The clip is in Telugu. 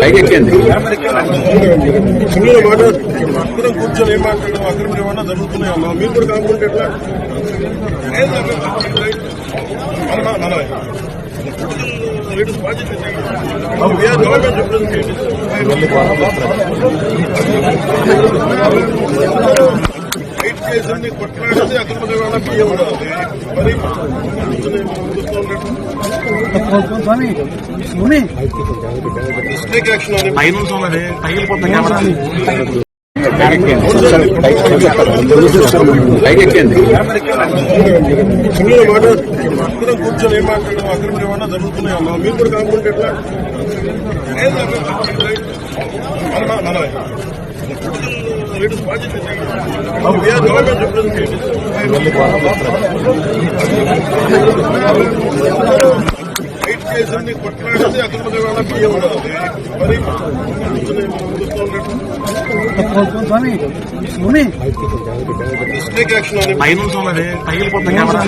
పైకెక్కింది చిన్న మాట అందరం కూర్చొని ఏం మాట్లాడడం? అక్రమ రవాణా జరుగుతున్నాయి? అమ్మా మీరు కూడా కాకుండా ఎట్లా. ఫైట్ చేసింది కొట్లాడింది అక్రమ రవాణా పియ్య ఉండాలి మరి ఉన్నట్టు స్వామి స్వామి టేక్ అని కూర్చొని ఏం మాట్లాడడం మీరు కూడా కాకుండా ఎట్లా చేసింది కొట్లాడింది రవాణా పియ్య ఉండాలి మరి కూర్చొని ముందుకు ఉన్నట్టు స్వామి. స్వామి టేక్ యాక్షన్ పైన పగిలిపోతుంది కెమెరా.